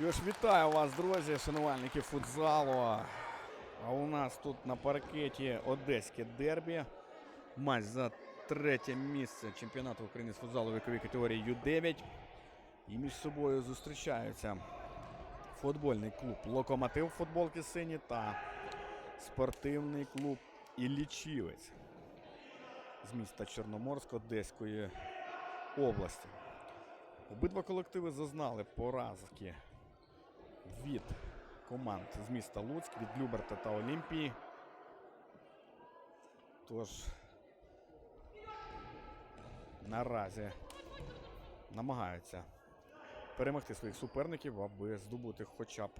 Що ж, вітаю вас, друзі, шанувальники футзалу. А у нас тут на паркеті Одеське дербі. Матч за третє місце чемпіонату України з футзалу віковій категорії Ю-9. І між собою зустрічаються футбольний клуб Локомотив футболки сині та спортивний клуб Іллічівець з міста Чорноморськ Одеської області. Обидва колективи зазнали поразки від команд з міста Луцьк, від Люберта та Олімпії. Тож наразі намагаються перемогти своїх суперників, аби здобути хоча б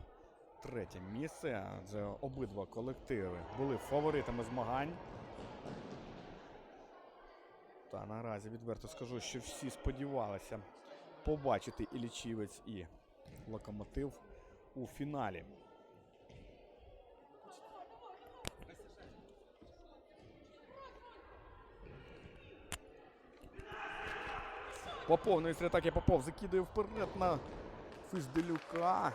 третє місце. Адже обидва колективи були фаворитами змагань. Та наразі відверто скажу, що всі сподівалися побачити і лічівець, і локомотив у фіналі. Попов на атаки Попов закидує вперед на Фізделюка.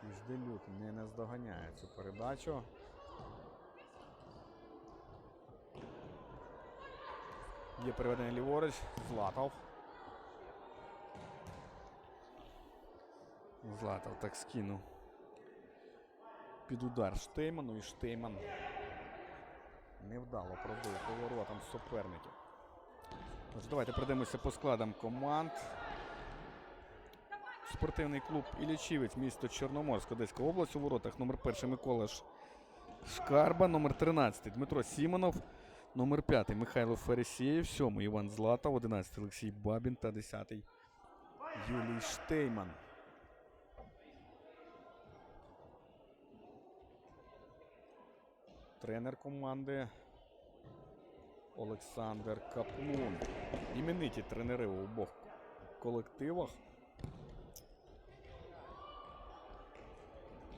Фізделюк не наздоганяє цю передачу. Є переведення ліворуч. Златов. Златов так скинув. Під удар Штейману і Штейман невдало пробив поворотом суперників. Тож давайте пройдемося по складам команд. Спортивний клуб Іллічівець, місто Чорноморськ, Одеська область. У воротах номер 1 Микола Шкарба, номер 13 Дмитро Сімонов, номер 5 Михайло Фарисєєв, 7 Іван Златов, 11 Олексій Бабін та 10 Юлій Штейман. Тренер команди Олександр Каплун. Імениті тренери у обох колективах.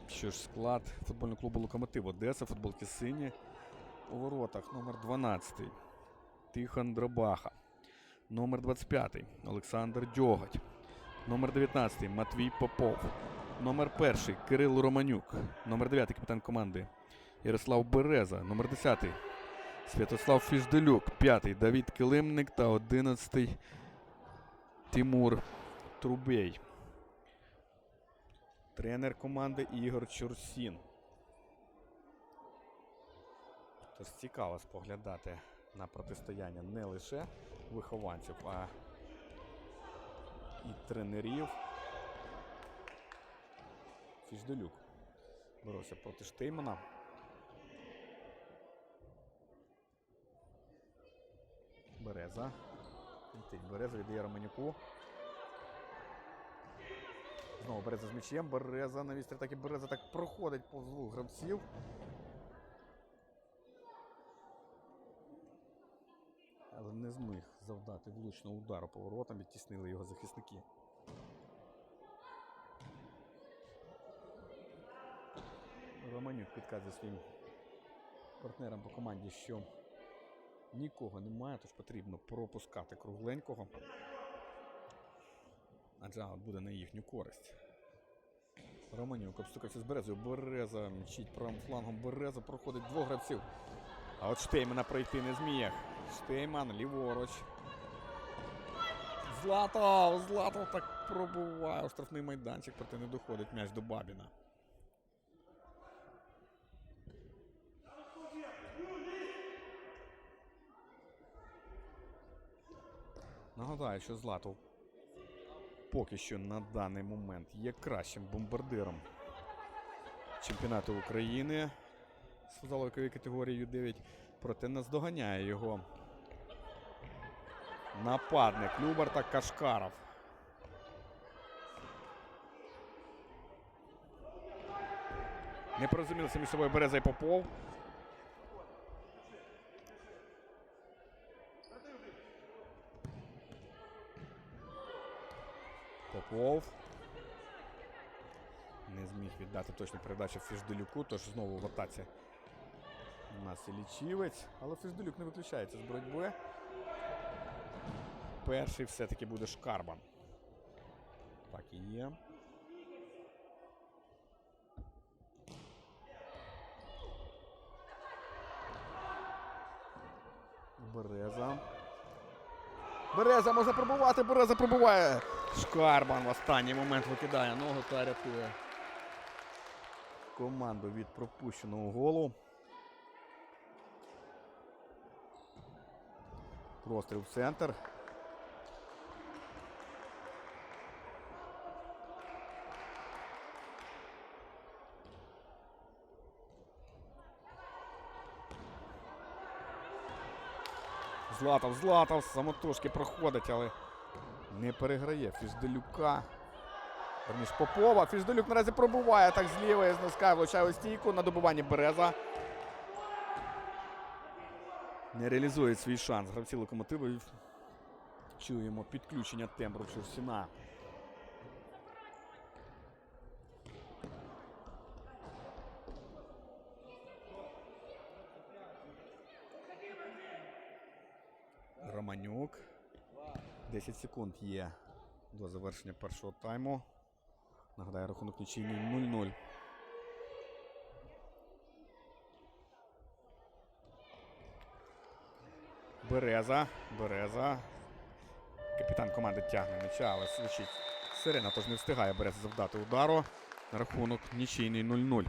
Що ж, склад футбольного клубу Локомотив Одеса, футболки сині. У воротах номер 12 Тихон Дробаха. Номер 25 Олександр Дьоготь. Номер 19 Матвій Попов. Номер 1 Кирил Романюк. Номер 9 капітан команди Ярослав Береза. Номер 10 Святослав Фіжделюк. 5 Давід Килимник та 11 Тимур Трубей. Тренер команди Ігор Чурсін. Тож цікаво споглядати на протистояння не лише вихованців, а і тренерів. Фіжделюк боровся проти Штеймана. Береза. Береза віддає Романюку. Знову Береза з м'ячем. Береза на вістрі так і Береза так проходить повз двох гравців. Але не зміг завдати влучного удару поворотом, відтіснили його захисники. Романюк підказує своїм партнерам по команді, що нікого немає, тож потрібно пропускати кругленького. Адже аут буде на їхню користь. Романюк обстукався з Березою. Береза мчить правим флангом. Береза проходить двох гравців. А от Штеймана пройти не зміг. Штейман ліворуч. Златов! Златов так пробуває штрафний майданчик, проте не доходить м'яч до Бабіна. Нагадаю, що Златов поки що на даний момент є кращим бомбардиром чемпіонату України з футзалової категорії Ю-9, проте наздоганяє його нападник Любарта Кашкаров. Не порозумілися між собою Береза і Попов. Попов. Не зміг віддати точну передачу Фіжделюку, тож знову в атаці у нас і лічівець. Але Фіжделюк не виключається з боротьби. Перший все-таки буде Шкарбан. Так і є. Береза. Береза може пробувати, Береза пробуває. Шкарбан в останній момент викидає ногу та рятує команду від пропущеного голу. Простріл в центр. Златов, Златов самотужки проходить, але не переграє Фізделюка. Верніш Попова. Фізделюк наразі пробуває так зліва і з влучає у стійку на добуванні Береза. Не реалізує свій шанс. Гравці локомотиву. Чуємо підключення тембру Чурсіна. Романюк. 10 секунд є до завершення першого тайму. Нагадаю, рахунок нічийний 0-0. Береза. Береза. Капітан команди тягне м'яча, але свичить сирена, тож не встигає Береза завдати удару. Рахунок нічийний 0-0.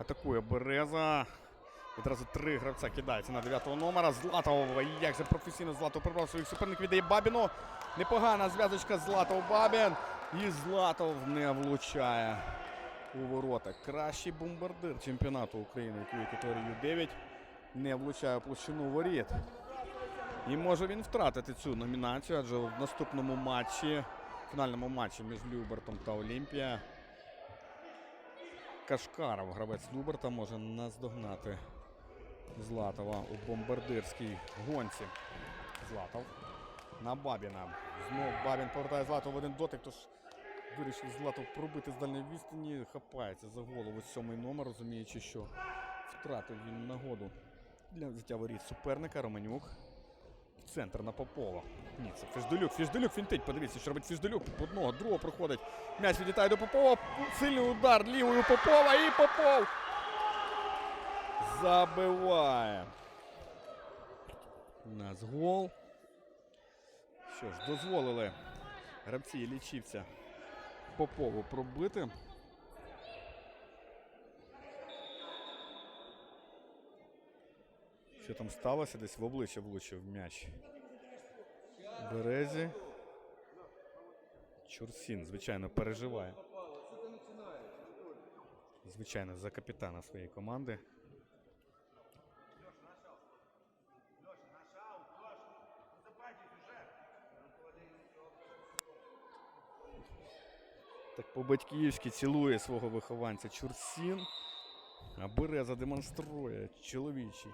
Атакує Береза. Відразу три гравця кидається на 9-го номера. Златов. Як же професійно Златов прибрав своїх суперник віддає Бабіну. Непогана зв'язочка Златов Бабін. І Златов не влучає у ворота. Кращий бомбардир чемпіонату України у категорії 9 не влучає площину воріт. І може він втратити цю номінацію, адже в наступному матчі, фінальному матчі між Любертом та Олімпія, Кашкаров, гравець Люберта, може наздогнати Златова у бомбардирській гонці. Златов на Бабіна. Знов Бабін повертає Златова в один дотик, тож вирішив Златов пробити з дальньої відстані. Хапається за голову сьомий номер, розуміючи, що втратив він нагоду для взяття воріт суперника Романюк. Центр на Попова. Ні, це Фіждолюк. Фіждолюк фінтить. Подивіться, що робить Фіждолюк. Одного, другого проходить. М'яч відлітає до Попова. Сильний удар лівою Попова і Попов. Забиває. У нас гол. Що ж, дозволили гравці лічівця Попову пробити. Що там сталося? Десь в обличчя влучив м'яч. Березі. Чурсін, звичайно, переживає. Звичайно, за капітана своєї команди. Так по-батьківськи цілує свого вихованця Чурсін. А Береза демонструє чоловічі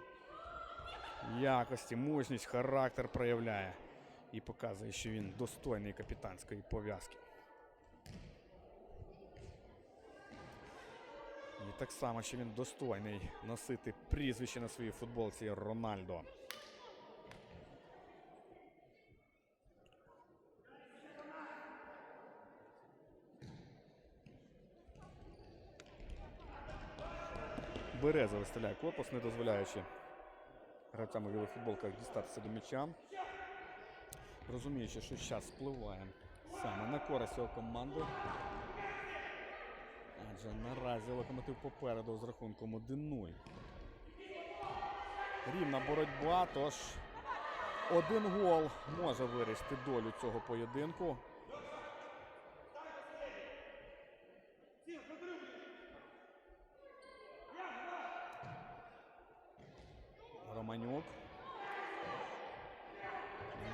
якості, мужність, характер проявляє і показує, що він достойний капітанської пов'язки. І так само, що він достойний носити прізвище на своїй футболці Рональдо. Береза виставляє корпус, не дозволяючи гравцям у білих футболках дістатися до м'яча. Розуміючи, що час впливає саме на користь його команди. Адже наразі локомотив попереду з рахунком 1-0. Рівна боротьба, тож один гол може вирішити долю цього поєдинку. Романюк.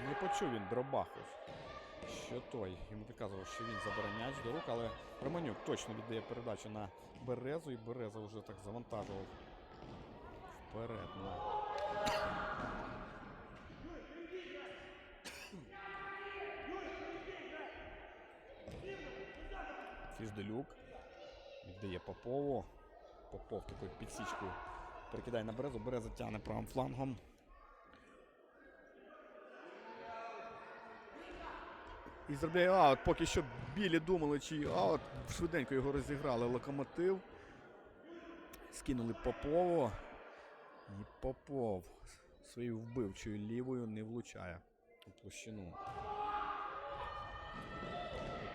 Не почув він Дробахов. Що той? Йому підказував, що він забере м'яч до рук, але Романюк точно віддає передачу на Березу, і Береза вже так завантажував вперед. Ну. Фізделюк віддає Попову. Попов такою підсічкою перекидає на Березу. Береза тягне правим флангом. І заробляє аут. Поки що білі думали, чи аут. Швиденько його розіграли локомотив. Скинули Попову. І Попов своєю вбивчою лівою не влучає у площину.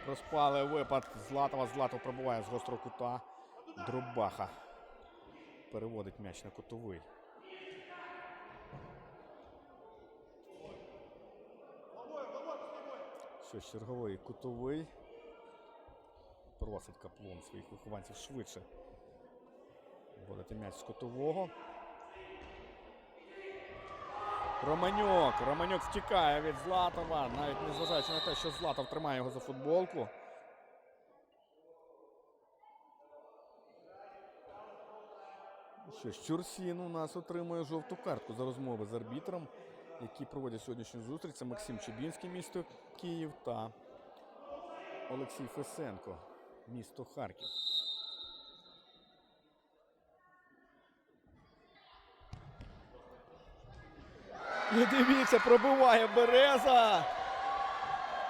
Проспали випад Златова. Златов пробуває з гострого кута. Дробаха переводить м'яч на кутовий. Що черговий кутовий. Просить каплун своїх вихованців швидше. Вводити м'яч з кутового. Романюк. Романюк втікає від Златова, навіть не зважаючи на те, що Златов тримає його за футболку. Що ж, у нас отримує жовту картку за розмови з арбітром, які проводять сьогоднішню зустріч. Це Максим Чебінський, місто Київ та Олексій Фесенко, місто Харків. І дивіться, пробиває Береза.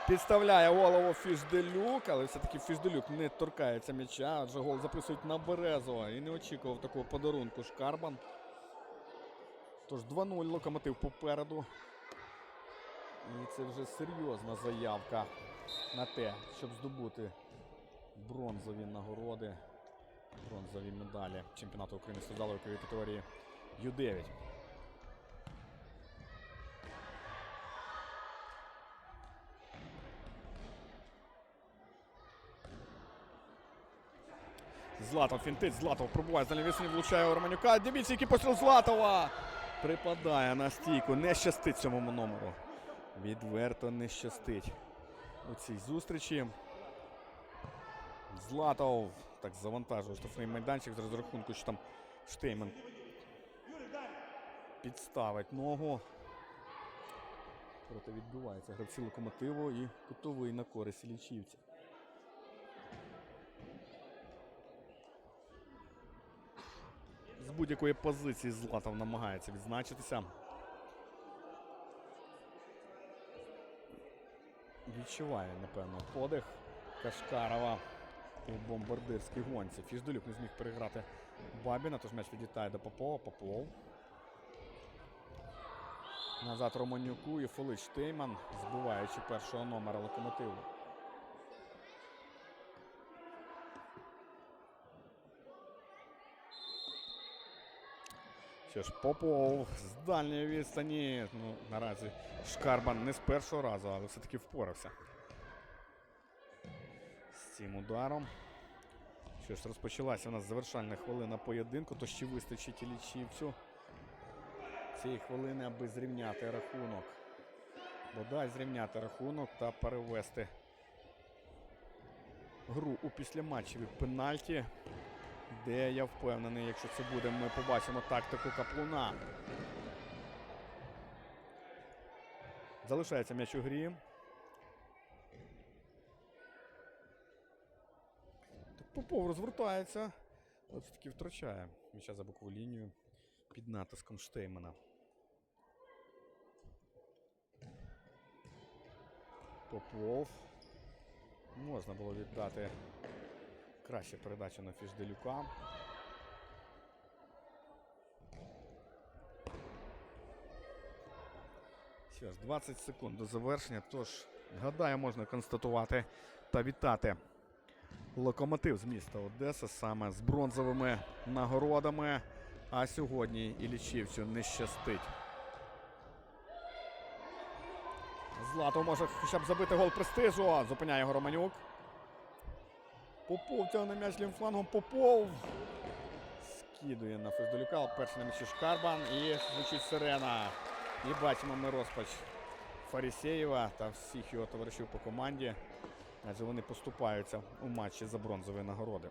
Підставляє голову Фішделюк, але все-таки Фішделюк не торкається м'яча, адже гол записують на Березова. І не очікував такого подарунку Шкарбан. Тож 2-0 локомотив попереду. І це вже серйозна заявка на те, щоб здобути бронзові нагороди, бронзові медалі чемпіонату України з футзалу категорії Ю-9. Златов фінтить, Златов пробуває за лівісні, влучає у Романюка. Дивіться, який постріл Златова! Припадає на стійку. Не щастить цьому номеру. Відверто не щастить у цій зустрічі. Златов так завантажує штрафний майданчик з розрахунку, що там Штейман підставить ногу. Проте відбувається гравці локомотиву і кутовий на користь лічівця. Будь-якої позиції Златов намагається відзначитися. Відчуває, напевно, подих Кашкарова у бомбардирській гонці. Фіздулюк не зміг переграти Бабіна, тож м'яч відлітає до Попова. Попов. Назад Романюку і Фелix Штейман, збиваючи першого номера локомотиву. Що ж, Попов з дальньої відстані. Ну, наразі Шкарбан не з першого разу, але все-таки впорався. З цим ударом. Що ж, розпочалася у нас завершальна хвилина поєдинку, то ще вистачить лічівцю цієї хвилини, аби зрівняти рахунок. Бодай зрівняти рахунок та перевести гру у післяматчеві пенальті, де я впевнений, якщо це буде, ми побачимо тактику каплуна. Залишається м'яч у грі. Попов розвертається. От все-таки втрачає м'яча за бокову лінію під натиском Штеймана. Попов. Можна було віддати краще передачу на Фішделюка. Що ж, 20 секунд до завершення. Тож, гадаю, можна констатувати та вітати локомотив з міста Одеса саме з бронзовими нагородами. А сьогодні Ілічівцю не щастить. Злато може хоча б забити гол престижу. Зупиняє його Романюк. Попов тягне м'яч лівим флангом. Попов. Скидує на Фездолюка. Перший на м'ячі Шкарбан. І звучить сирена. І бачимо ми розпач Фарісєєва та всіх його товаришів по команді. Адже вони поступаються у матчі за бронзові нагороди.